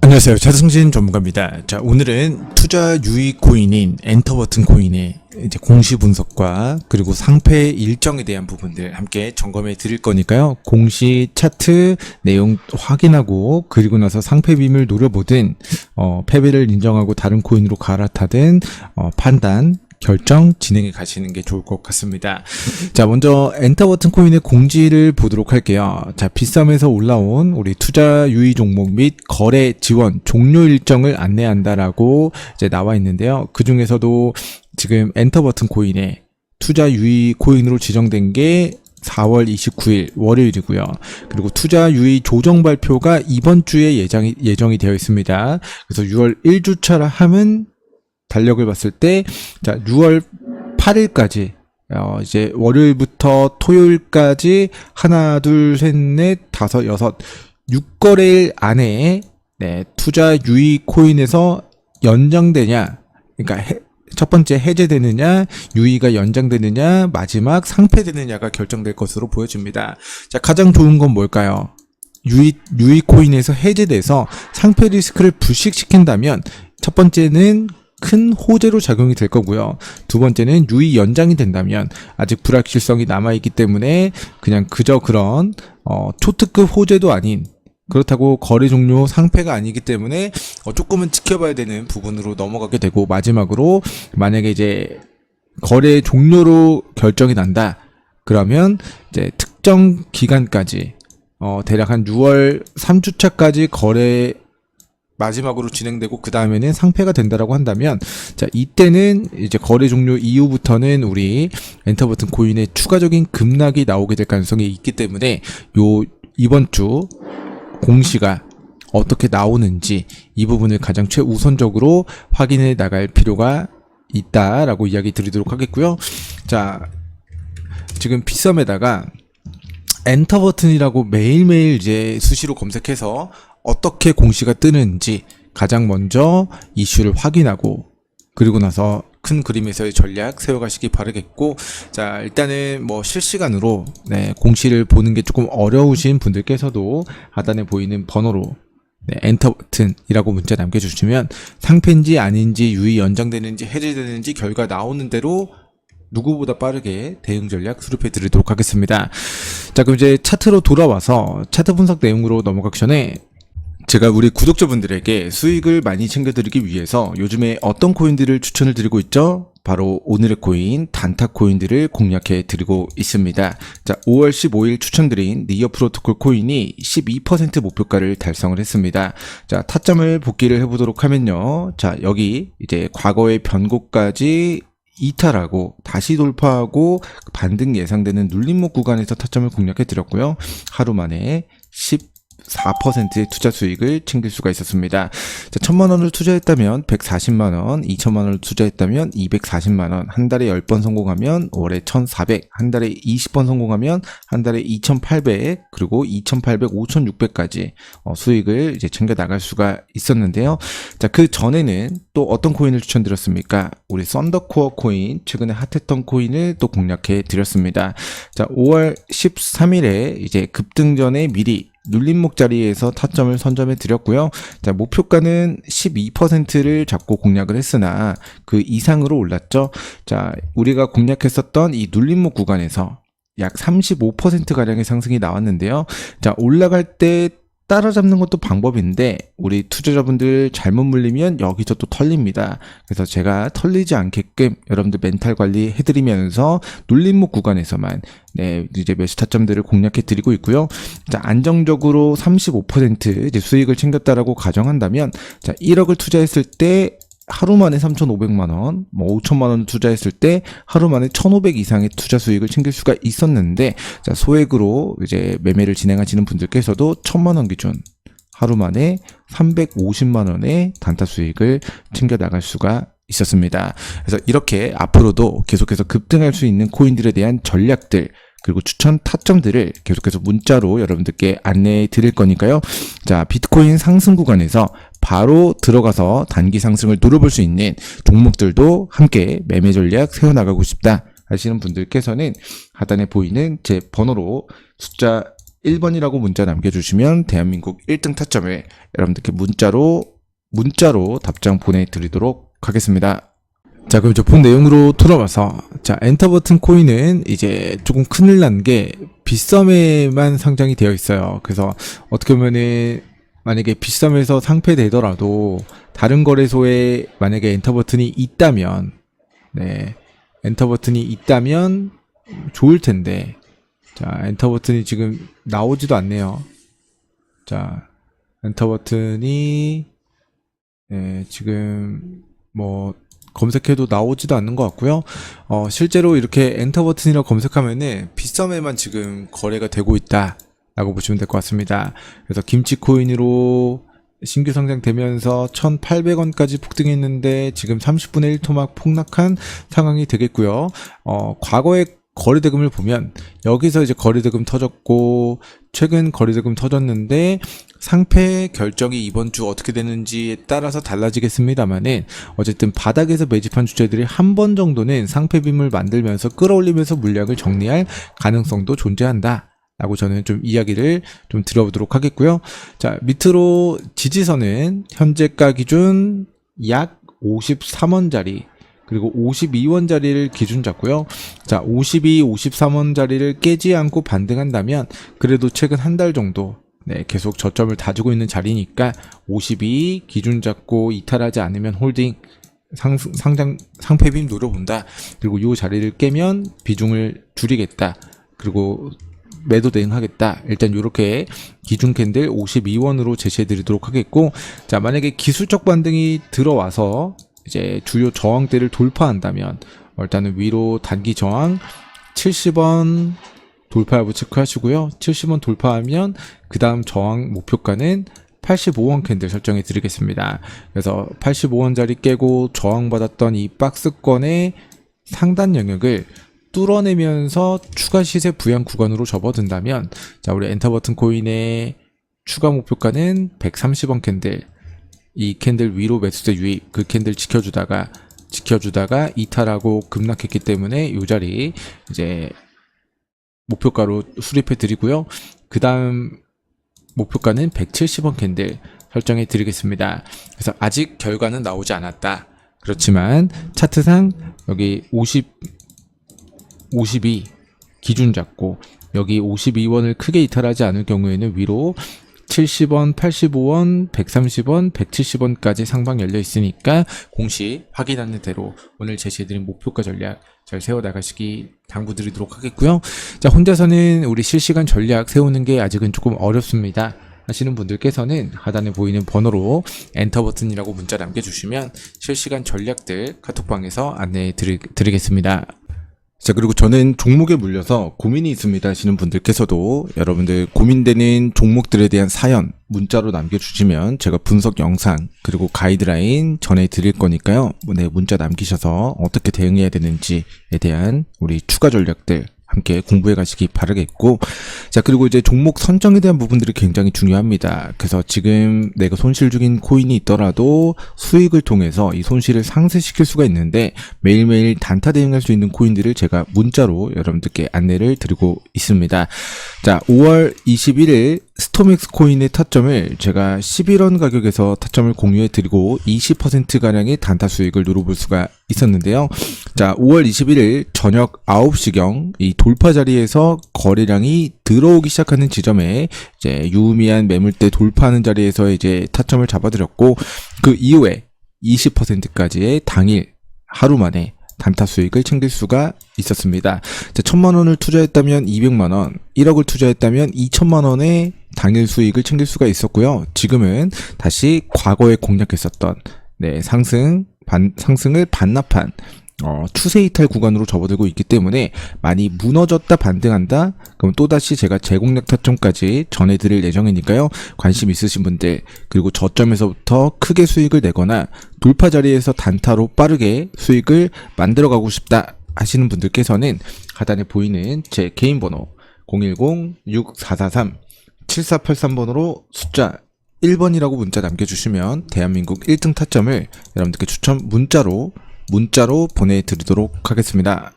안녕하세요. 차승진 전문가입니다. 자, 오늘은 투자 유의 코인인 엔터버튼 코인의 이제 공시 분석과 그리고 상패 일정에 대한 부분들 함께 점검해 드릴 거니까요. 공시 차트 내용 확인하고 그리고 나서 상패 비밀 노려보든 어, 패배를 인정하고 다른 코인으로 갈아타든 어, 판단 결정 진행해 가시는 게 좋을 것 같습니다. 자, 먼저 엔터 버튼 코인의 공지를 보도록 할게요. 자, 비싸면서 올라온 우리 투자 유의 종목 및 거래 지원 종료 일정을 안내한다라고 이제 나와 있는데요. 그 중에서도 지금 엔터 버튼 코인의 투자 유의 코인으로 지정된 게 4월 29일 월요일이고요. 그리고 투자 유의 조정 발표가 이번 주에 예정이, 예정이 되어 있습니다. 그래서 6월 1주차라 함은 달력을 봤을 때, 자, 6월 8일까지, 어, 이제 월요일부터 토요일까지 하나, 둘, 셋, 넷, 다섯, 여섯, 6거래일 안에, 네, 투자 유의 코인에서 연장되냐, 그러니까 해, 첫 번째 해제되느냐, 유의가 연장되느냐, 마지막 상패되느냐가 결정될 것으로 보여집니다. 자, 가장 좋은 건 뭘까요? 유의, 유의 코인에서 해제돼서 상패 리스크를 불식시킨다면, 첫 번째는 큰 호재로 작용이 될 거고요. 두 번째는 유의 연장이 된다면 아직 불확실성이 남아있기 때문에 그냥 그저 그런 어, 초특급 호재도 아닌 그렇다고 거래 종료 상패가 아니기 때문에 어, 조금은 지켜봐야 되는 부분으로 넘어가게 되고 마지막으로 만약에 이제 거래 종료로 결정이 난다 그러면 이제 특정 기간까지 어, 대략 한 6월 3주차까지 거래 마지막으로 진행되고 그 다음에는 상패가 된다라고 한다면 자 이때는 이제 거래 종료 이후부터는 우리 엔터 버튼 코인의 추가적인 급락이 나오게 될 가능성이 있기 때문에 요 이번 주 공시가 어떻게 나오는지 이 부분을 가장 최우선적으로 확인해 나갈 필요가 있다라고 이야기 드리도록 하겠고요. 자 지금 비썸에다가 엔터 버튼이라고 매일매일 이제 수시로 검색해서 어떻게 공시가 뜨는지 가장 먼저 이슈를 확인하고 그리고 나서 큰 그림에서의 전략 세워가시기 바라겠고 자 일단은 뭐 실시간으로 네, 공시를 보는 게 조금 어려우신 분들께서도 하단에 보이는 번호로 네, 엔터 버튼이라고 문자 남겨주시면 상패인지 아닌지 유의 연장되는지 해제되는지 결과 나오는 대로 누구보다 빠르게 대응 전략 수립해 드리도록 하겠습니다. 자, 그럼 이제 차트로 돌아와서 차트 분석 내용으로 넘어가기 전에 제가 우리 구독자분들에게 수익을 많이 챙겨드리기 위해서 요즘에 어떤 코인들을 추천을 드리고 있죠? 바로 오늘의 코인, 단타 코인들을 공략해 드리고 있습니다. 자, 5월 15일 추천드린 니어 프로토콜 코인이 12% 목표가를 달성을 했습니다. 자, 타점을 복귀를 해보도록 하면요. 자, 여기 이제 과거의 변곡까지 이탈하고 다시 돌파하고 반등 예상되는 눌림목 구간에서 타점을 공략해 드렸고요. 하루 만에 10 4%의 투자 수익을 챙길 수가 있었습니다. 자, 천만 원을 투자했다면 140만 원, 2천만 원을 투자했다면 240만 원, 한 달에 10번 성공하면 월에 1,400, 한 달에 20번 성공하면 한 달에 2,800, 그리고 2,800, 5,600까지 어, 수익을 이제 챙겨 나갈 수가 있었는데요. 자, 그 전에는 또 어떤 코인을 추천드렸습니까? 우리 썬더코어 코인, 최근에 핫했던 코인을 또 공략해 드렸습니다. 자, 5월 13일에 이제 급등 전에 미리 눌림목 자리에서 타점을 선점해 드렸고요. 자, 목표가는 12%를 잡고 공략을 했으나 그 이상으로 올랐죠. 자, 우리가 공략했었던 이 눌림목 구간에서 약 35%가량의 상승이 나왔는데요. 자, 올라갈 때 따라잡는 것도 방법인데 우리 투자자분들 잘못 물리면 여기서 또 털립니다. 그래서 제가 털리지 않게끔 여러분들 멘탈 관리 해드리면서 눌림목 구간에서만 네 이제 매수 타점들을 공략해 드리고 있고요. 자 안정적으로 35% 이제 수익을 챙겼다라고 가정한다면 자 1억을 투자했을 때 하루 만에 3,500만 원, 뭐 5천만 원 투자했을 때 하루 만에 1,500 이상의 투자 수익을 챙길 수가 있었는데 자, 소액으로 이제 매매를 진행하시는 분들께서도 1,000만 원 기준 하루 만에 350만 원의 단타 수익을 챙겨 나갈 수가 있었습니다. 그래서 이렇게 앞으로도 계속해서 급등할 수 있는 코인들에 대한 전략들 그리고 추천 타점들을 계속해서 문자로 여러분들께 안내해 드릴 거니까요. 자, 비트코인 상승 구간에서 바로 들어가서 단기 상승을 노려볼 수 있는 종목들도 함께 매매 전략 세워나가고 싶다. 하시는 분들께서는 하단에 보이는 제 번호로 숫자 1번이라고 문자 남겨주시면 대한민국 1등 타점을 여러분들께 문자로 문자로 답장 보내드리도록 하겠습니다. 자, 그럼 이제 본 내용으로 돌아와서 자, 엔터 버튼 코인은 이제 조금 큰일 난게 빗썸에만 상장이 되어 있어요. 그래서 어떻게 보면은 만약에 빗썸에서 상패되더라도 다른 거래소에 만약에 엔터 버튼이 있다면 네. 엔터 버튼이 있다면 좋을 텐데 자, 엔터 버튼이 지금 나오지도 않네요. 자, 엔터 버튼이 네, 지금 뭐 검색해도 나오지도 않는 것 같고요. 어, 실제로 이렇게 엔터 버튼이라고 검색하면은 빗썸에만 지금 거래가 되고 있다 라고 보시면 될 것 같습니다. 그래서 김치 코인으로 신규 상장되면서 1,800원까지 폭등했는데 지금 30분의 1 토막 폭락한 상황이 되겠고요. 어, 과거의 거래대금을 보면 여기서 이제 거래대금 터졌고 최근 거래대금 터졌는데 상패 결정이 이번 주 어떻게 되는지에 따라서 달라지겠습니다만은 어쨌든 바닥에서 매집한 주체들이 한 번 정도는 상패빔을 만들면서 끌어올리면서 물량을 정리할 가능성도 존재한다. 라고 저는 좀 이야기를 좀 드려보도록 하겠고요. 자, 밑으로 지지선은 현재가 기준 약 53원짜리 그리고 52원짜리를 기준 잡고요. 자, 52, 53원짜리를 깨지 않고 반등한다면 그래도 최근 한 달 정도 네, 계속 저점을 다지고 있는 자리니까 52 기준 잡고 이탈하지 않으면 홀딩 상, 상장 상패빔 노려본다. 그리고 이 자리를 깨면 비중을 줄이겠다. 그리고 매도 대응하겠다. 일단 이렇게 기준 캔들 52원으로 제시해 드리도록 하겠고 자, 만약에 기술적 반등이 들어와서 이제 주요 저항대를 돌파한다면 일단은 위로 단기 저항 70원 돌파 여부 체크하시고요. 70원 돌파하면 그 다음 저항 목표가는 85원 캔들 설정해 드리겠습니다. 그래서 85원짜리 깨고 저항받았던 이 박스권의 상단 영역을 뚫어내면서 추가 시세 부양 구간으로 접어든다면 자 우리 엔터 버튼 코인의 추가 목표가는 130원 캔들 이 캔들 위로 매수세 유입 그 캔들 지켜주다가 지켜주다가 이탈하고 급락했기 때문에 이 자리 이제 목표가로 수립해 드리고요. 그 다음 목표가는 170원 캔들 설정해 드리겠습니다. 그래서 아직 결과는 나오지 않았다. 그렇지만 차트상 여기 50 52 기준 잡고 여기 52원을 크게 이탈하지 않을 경우에는 위로 70원, 85원, 130원, 170원까지 상방 열려 있으니까 공시 확인하는 대로 오늘 제시해드린 목표가 전략 잘 세워 나가시기 당부드리도록 하겠고요. 자 혼자서는 우리 실시간 전략 세우는 게 아직은 조금 어렵습니다. 하시는 분들께서는 하단에 보이는 번호로 엔터 버튼이라고 문자 남겨주시면 실시간 전략들 카톡방에서 안내해 드리, 드리겠습니다. 자, 그리고 저는 종목에 물려서 고민이 있습니다 하시는 분들께서도 여러분들 고민되는 종목들에 대한 사연 문자로 남겨주시면 제가 분석 영상 그리고 가이드라인 전해드릴 거니까요. 네, 문자 남기셔서 어떻게 대응해야 되는지에 대한 우리 추가 전략들 함께 공부해 가시기 바라겠고 자 그리고 이제 종목 선정에 대한 부분들이 굉장히 중요합니다. 그래서 지금 내가 손실 중인 코인이 있더라도 수익을 통해서 이 손실을 상쇄시킬 수가 있는데 매일매일 단타 대응할 수 있는 코인들을 제가 문자로 여러분들께 안내를 드리고 있습니다. 자 5월 21일 스토맥스 코인의 타점을 제가 11원 가격에서 타점을 공유해 드리고 20%가량의 단타 수익을 누려볼 수가 있었는데요. 자, 5월 21일 저녁 9시경 이 돌파 자리에서 거래량이 들어오기 시작하는 지점에 이제 유의미한 매물대 돌파하는 자리에서 이제 타점을 잡아드렸고 그 이후에 20%까지의 당일 하루 만에 단타 수익을 챙길 수가 있었습니다. 자, 천만 원을 투자했다면 200만 원, 1억을 투자했다면 2천만 원의 당일 수익을 챙길 수가 있었고요. 지금은 다시 과거에 공략했었던 네, 상승 반, 상승을 반납한 어, 추세 이탈 구간으로 접어들고 있기 때문에 많이 무너졌다 반등한다 그럼 또다시 제가 재공략 타점까지 전해드릴 예정이니까요 관심 있으신 분들 그리고 저점에서부터 크게 수익을 내거나 돌파 자리에서 단타로 빠르게 수익을 만들어가고 싶다 하시는 분들께서는 하단에 보이는 제 개인 번호 010-6443-7483번으로 숫자 1번이라고 문자 남겨주시면 대한민국 1등 타점을 여러분들께 추첨 문자로 문자로 보내드리도록 하겠습니다.